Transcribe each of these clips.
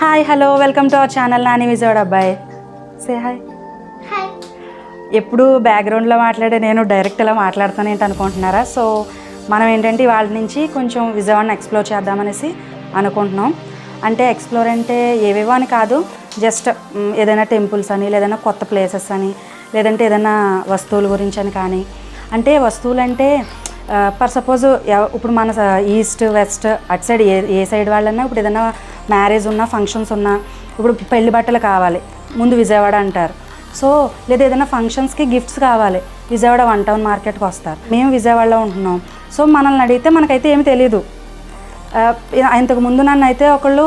Hi hello welcome to our channel Nani Vijayawada అబ్బాయి say hi ఎప్పుడు బ్యాక్గ్రౌండ్లో మాట్లాడే నేను డైరెక్ట్ ఇలా మాట్లాడుతాను ఏంటి అనుకుంటున్నారా? సో మనం ఏంటంటే వాళ్ళ నుంచి కొంచెం విజయవాడని ఎక్స్ప్లోర్ చేద్దామనేసి అనుకుంటున్నాం. అంటే ఎక్స్ప్లోర్ అంటే ఏవేవో అని కాదు జస్ట్ ఏదైనా టెంపుల్స్ అని లేదైనా కొత్త ప్లేసెస్ అని లేదంటే ఏదైనా వస్తువుల గురించి అని కానీ. అంటే వస్తువులు అంటే ఫర్ సపోజ్ ఇప్పుడు మన ఈస్ట్ వెస్ట్ అటు సైడ్ ఏ ఏ సైడ్ వాళ్ళన్నా ఇప్పుడు ఏదైనా మ్యారేజ్ ఉన్నా ఫంక్షన్స్ ఉన్నా ఇప్పుడు పెళ్ళి బట్టలు కావాలి. ముందు విజయవాడ అంటారు. సో లేదా ఏదైనా ఫంక్షన్స్కి గిఫ్ట్స్ కావాలి. విజయవాడ వన్ టౌన్ మార్కెట్కి వస్తారు. మేము విజయవాడలో ఉంటున్నాం. సో మనల్ని అడిగితే మనకైతే ఏమి తెలియదు ఇంతకుముందు ఇంతకు ముందు నన్ను అయితే ఒకళ్ళు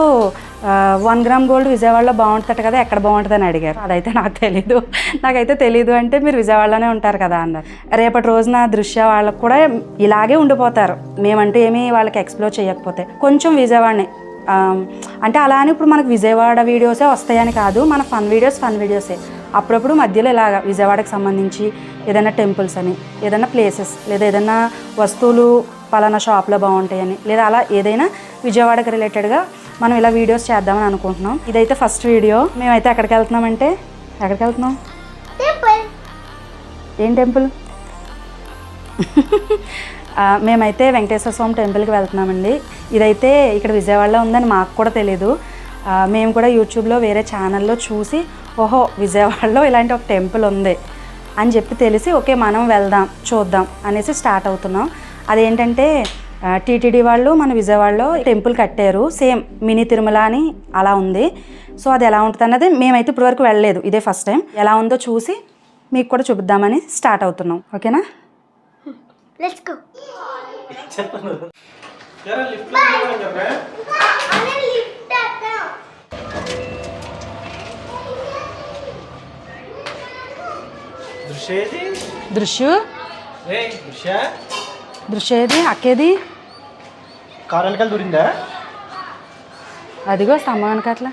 వన్ గ్రామ్ గోల్డ్ విజయవాడలో బాగుంటుంది కదా ఎక్కడ బాగుంటుంది అని అడిగారు. అదైతే నాకు తెలీదు. నాకైతే తెలీదు అంటే మీరు విజయవాడలోనే ఉంటారు కదా అన్నారు. రేపటి రోజున దృశ్య వాళ్ళకు కూడా ఇలాగే ఉండిపోతారు. మేమంటే ఏమీ వాళ్ళకి ఎక్స్ప్లోర్ చేయకపోతే. కొంచెం విజయవాడని. అంటే అలా అని ఇప్పుడు మనకు విజయవాడ వీడియోసే వస్తాయని కాదు మన ఫన్ వీడియోస్ ఫన్ వీడియోసే అప్పుడప్పుడు మధ్యలో ఇలాగ విజయవాడకి సంబంధించి ఏదైనా టెంపుల్స్ అని ఏదైనా ప్లేసెస్ లేదా ఏదైనా వస్తువులు పలానా షాప్లో బాగుంటాయని లేదా అలా ఏదైనా విజయవాడకి రిలేటెడ్గా మనం ఇలా వీడియోస్ చేద్దామని అనుకుంటున్నాం. ఇదైతే ఫస్ట్ వీడియో మేమైతే ఎక్కడికి వెళ్తున్నామంటే ఎక్కడికి వెళ్తున్నాం? ఏం టెంపుల్ మేమైతే వెంకటేశ్వర స్వామి టెంపుల్కి వెళ్తున్నామండి. ఇదైతే ఇక్కడ విజయవాడలో ఉందని మాకు కూడా తెలీదు. మేము కూడా యూట్యూబ్లో వేరే ఛానల్లో చూసి ఓహో విజయవాడలో ఇలాంటి ఒక టెంపుల్ ఉంది అని చెప్పి తెలిసి ఓకే మనం వెళ్దాం చూద్దాం అనేసి స్టార్ట్ అవుతున్నాం. అదేంటంటే టీటీడీ వాళ్ళు మన విజయవాడలో టెంపుల్ కట్టారు. సేమ్ మినీ తిరుమల అని అలా ఉంది. సో అది ఎలా ఉంటుంది అన్నది మేమైతే ఇప్పటివరకు వెళ్ళలేదు. ఇదే ఫస్ట్ టైం. ఎలా ఉందో చూసి మీకు కూడా చూపిద్దామని స్టార్ట్ అవుతున్నాం. ఓకేనా? లెట్స్ గో జరా లిఫ్ట్లో ఉండమని చెప్పే. అనే లిఫ్ట్ అన్నా దృశ్య ఏది? దృశ్యు. రే దృశ్య. దృశ్య ఏది? అక్కేది? కారు వెనకాల దూరిందా? అదిగో స్తంభానికి అట్లా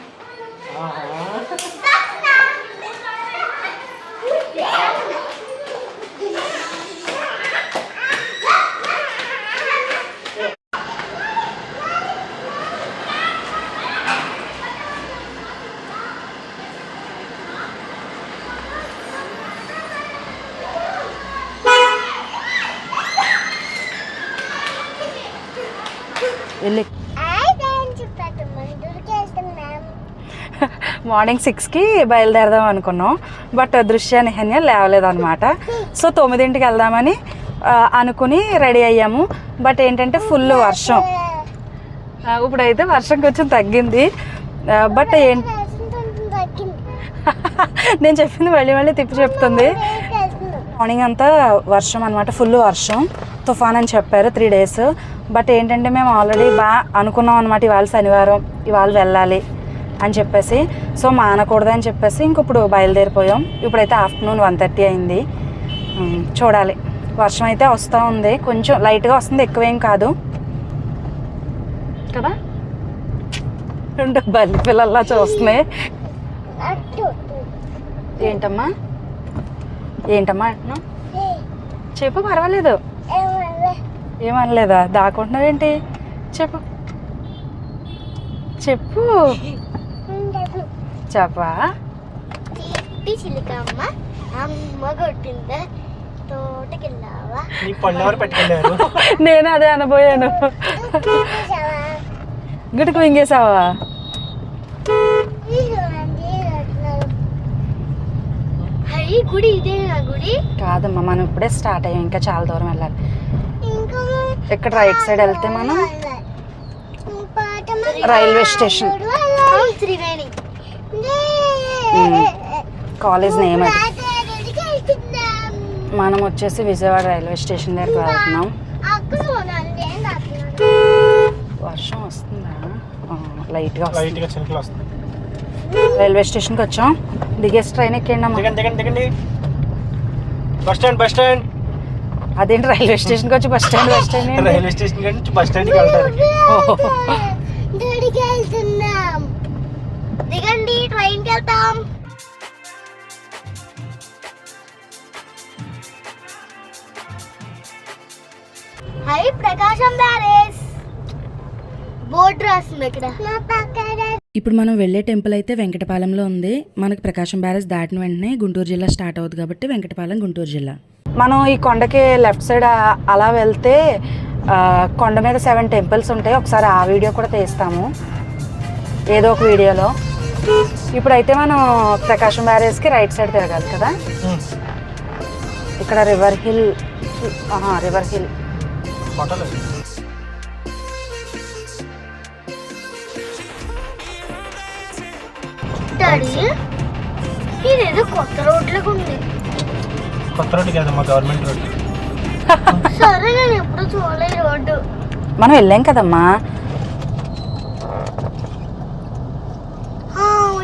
మార్నింగ్ సిక్స్కి బయలుదేరదాం అనుకున్నాం. బట్ దృశ్య నిహన్య లేవలేదన్నమాట. సో తొమ్మిదింటికి వెళ్దామని అనుకుని రెడీ అయ్యాము. బట్ ఏంటంటే ఫుల్ వర్షం. ఇప్పుడైతే వర్షం కొంచెం తగ్గింది. బట్ ఏం నేను చెప్పింది మళ్ళీ మళ్ళీ తిప్పి చెప్తుంది. మార్నింగ్ అంతా వర్షం అనమాట ఫుల్ వర్షం. తుఫాన్ అని చెప్పారు త్రీ డేస్. బట్ ఏంటంటే మేము ఆల్రెడీ బాగా అనుకున్నాం అనమాట ఇవాళ శనివారం ఇవాళ వెళ్ళాలి. అని చెప్పేసి సో మానకూడదు అని చెప్పేసి ఇంక ఇప్పుడు బయలుదేరిపోయాం. ఇప్పుడైతే ఆఫ్టర్నూన్ వన్ థర్టీ అయింది. చూడాలి. వర్షం అయితే వస్తూ ఉంది. కొంచెం లైట్గా వస్తుంది. ఎక్కువేం కాదు. కదా? రెండు బల్లి పిల్లల్లా చూస్తున్నాయి. ఏంటమ్మా? ఏంటమ్మా అంటున్నావు చెప్పు పర్వాలేదు. ఏమనలేదా? దాక్కుంటున్నావేంటి? చెప్పు. చెప్పు. చెప్పా చిలికమ్మ అమ్మ కొట్టిందా తోటకెళ్ళావా నీ పళ్ళు ఎవరు పెట్టుకెళ్ళారు నేను అదే అనబోయాను గిటుకు మింగేసావా గుడి ఇదే నా గుడి కాదమ్మా మనం ఇప్పుడే స్టార్ట్ అయ్యాం ఇంకా చాలా దూరం వెళ్ళాలి ఇంకా ఇక్కడ రైట్ సైడ్ వెళ్తే మనం railway station Triveni college name అది మనం వచ్చేసి విజయవాడ రైల్వే స్టేషన్ దగ్గరికి వెళ్తున్నాం. వర్షం వస్తుందా? ఆ, లైట్గా వస్తుంది. లైట్గా చినుకులు వస్తుంది రైల్వే స్టేషన్కి వచ్చాం. దిగేసి ట్రైన్ ఎక్కండి అమ్మా. దిగండి దిగండి దిగండి. Bus stand bus stand. అదేంటి రైల్వే స్టేషన్కి వచ్చి bus stand bus stand? Railway station నుంచి బస్ స్టాండ్కి వెళ్తున్నాం దిగండి ట్రైన్కి వెళ్తాం. హై ప్రకాశం బ్యారేజ్ బోర్డు రాస్తుంది ఇక్కడ. ఇప్పుడు మనం వెళ్ళే టెంపుల్ అయితే వెంకటపాలెంలో ఉంది. మనకి ప్రకాశం బ్యారేజ్ దాటిన వెంటనే గుంటూరు జిల్లా స్టార్ట్ అవుతుంది కాబట్టి వెంకటపాలెం గుంటూరు జిల్లా. మనం ఈ కొండకి లెఫ్ట్ సైడ్ అలా వెళ్తే కొండ మీద సెవెన్ టెంపుల్స్ ఉంటాయి. ఒకసారి ఆ వీడియో కూడా తీస్తాము. ఏదో ఒక వీడియోలో. ఇప్పుడైతే మనం ప్రకాశం బ్యారేజ్కి రైట్ సైడ్ తిరగాలి కదా? ఇక్కడ రివర్ హిల్ రివర్ హిల్. ఇదేదో కొత్త రోడ్లకు ఉంది. కొత్త రోడ్డు కదమ్మా గవర్నమెంట్ రోడ్డు. సరే నేను ఎప్పుడు చూడలేదు ఈ రోడ్డు. మనం వెళ్ళాం కదమ్మా ఆ, వచ్చాం వచ్చాం వచ్చాం మర్చిపోయా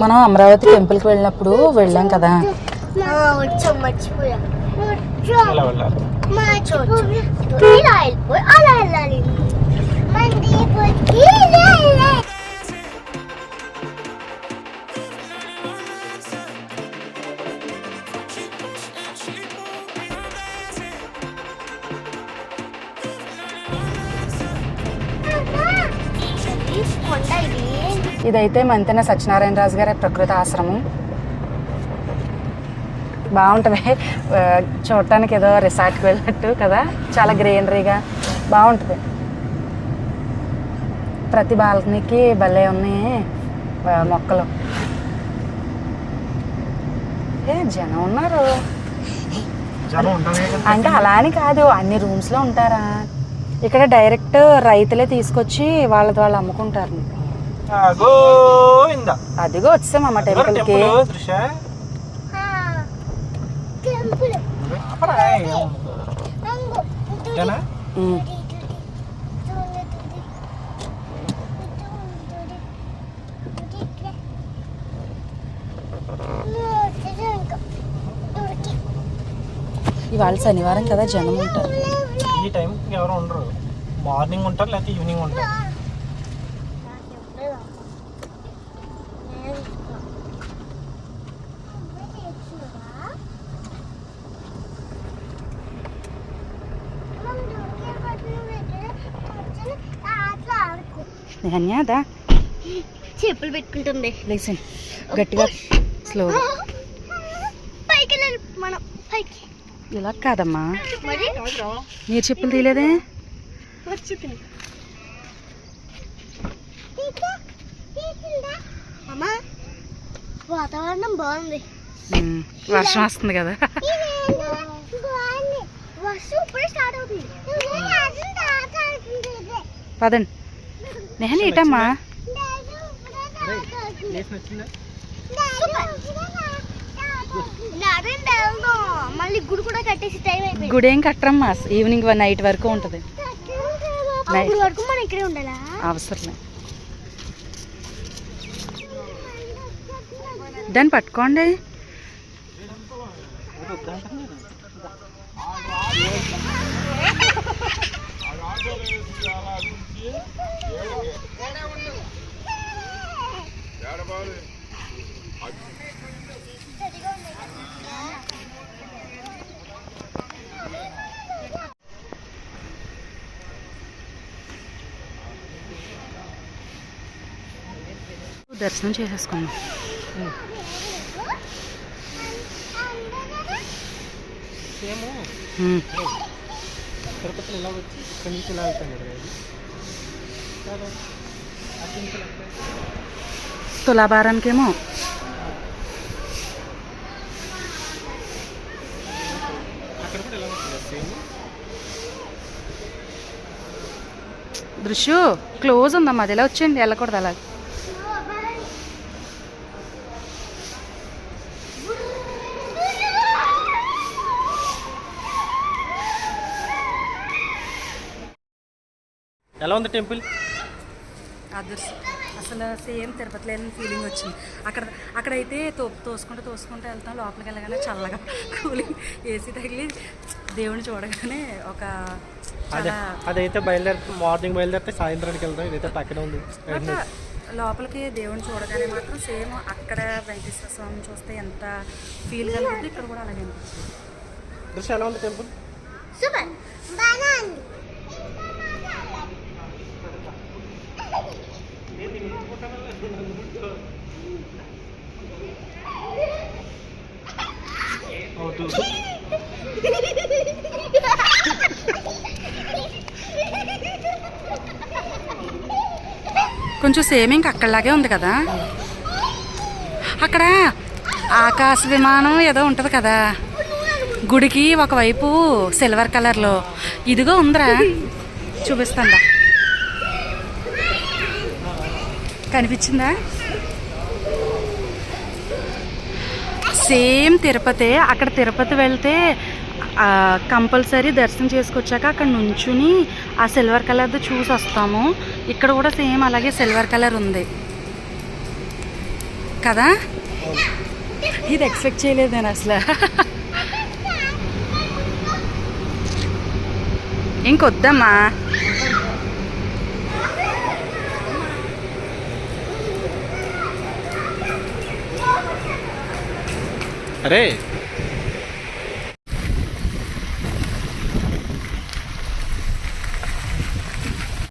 మనం అమరావతి టెంపుల్కి వెళ్ళినప్పుడు వెళ్ళాం కదా. ఆ, వచ్చాం ఇదైతే మంతెన సత్యనారాయణ రాజు గారి ప్రకృతి ఆశ్రమం. బాగుంటుంది. చూడటానికి ఏదో రిసార్ట్కి వెళ్ళినట్టు కదా? చాలా గ్రీనరీగా బాగుంటుంది. ప్రతి బాల్కనీకి భలే ఉన్నాయి మొక్కలు. ఏ జనం ఉన్నారు. అంటే అలా అని కాదు అన్ని రూమ్స్లో ఉంటారా? ఇక్కడ డైరెక్ట్ రైతులే తీసుకొచ్చి వాళ్ళది వాళ్ళు అమ్ముకుంటారు. అదిగో వచ్చాం అమ్మ టెంపుల్కి. Temple um. ఇవాళ శనివారం కదా జనం ఉంటారు ఈ టైం ఎవరు ఉండరు. మార్నింగ్ ఉంటారు లేకపోతే ఈవినింగ్ ఉంటారు. ధన్యదా చెప్పులు పెట్టుకుంటుంది. లేసండి గట్టిగా స్లో పైకి మనం పైకి. ఇలా కాదమ్మా. మరి? చెప్పులు తీయలేదే? వాతావరణం బాగుంది. వర్షం వస్తుంది కదా. పదండి. ఇటమ్మా? మళ్ళీ గుడి కూడా కట్టేసి టైం అయిపోయింది. గుడి ఏం కట్టరమ్మా ఈవినింగ్ నైట్ వరకు ఉంటుంది. అప్పుడు వరకు మనం ఇక్కడే ఉండాలా? అవసరం దాన్ని పట్టుకోండి. దర్శనం చేసేసుకున్నాం. తిరుపతిలో ఇలా వచ్చి ఇక్కడి నుంచి ఇలా ఇలా వెళ్తాం. తులాభారానికేమో. దృశ్యు క్లోజ్ ఉందమ్మా. అది ఎలా వచ్చేయండి? వెళ్ళకూడదు అలా ఎలా ఉంది టెంపుల్? అదృష్టం అసలు సేమ్ తిరుపతి లేని ఫీలింగ్ వచ్చింది. అక్కడ అక్కడైతే తో తోసుకుంటూ తోసుకుంటూ వెళ్తాం లోపలికి వెళ్ళగానే చల్లగా కూలింగ్ ఏసీ తగిలి దేవుని చూడగానే ఒక అదైతే బయలుదేరి మార్నింగ్ బయలుదేరితే సాయంత్రానికి వెళ్తాం ఇదైతే పక్కన ఉంది. లోపలికి దేవుని చూడగానే మాత్రం సేమ్ అక్కడ వెంకటేశ్వర స్వామి చూస్తే ఎంత ఫీల్ కలుగుతుంది ఇక్కడ కూడా అలాగే అనిపిస్తుంది. దృశ్యం ఎలా ఉంది టెంపుల్? సూపర్. కొంచెం సేమ్ ఇంక అక్కడలాగే ఉంది కదా. అక్కడ ఆకాశ విమానం ఏదో ఉంటుంది కదా. గుడికి ఒకవైపు సిల్వర్ కలర్లో. ఇదిగో ఉందిరా. చూపిస్తాందా కనిపించిందా? సేమ్ తిరుపతి అక్కడ తిరుపతి వెళ్తే కంపల్సరీ దర్శనం చేసుకొచ్చాక అక్కడ నుంచుని ఆ సిల్వర్ కలర్ది చూసి వస్తాము. ఇక్కడ కూడా సేమ్ అలాగే సిల్వర్ కలర్ ఉంది. కదా? ఇది ఎక్స్పెక్ట్ చేయలేదు నేను అసలు? ఇంకొద్దమ్మా. అరే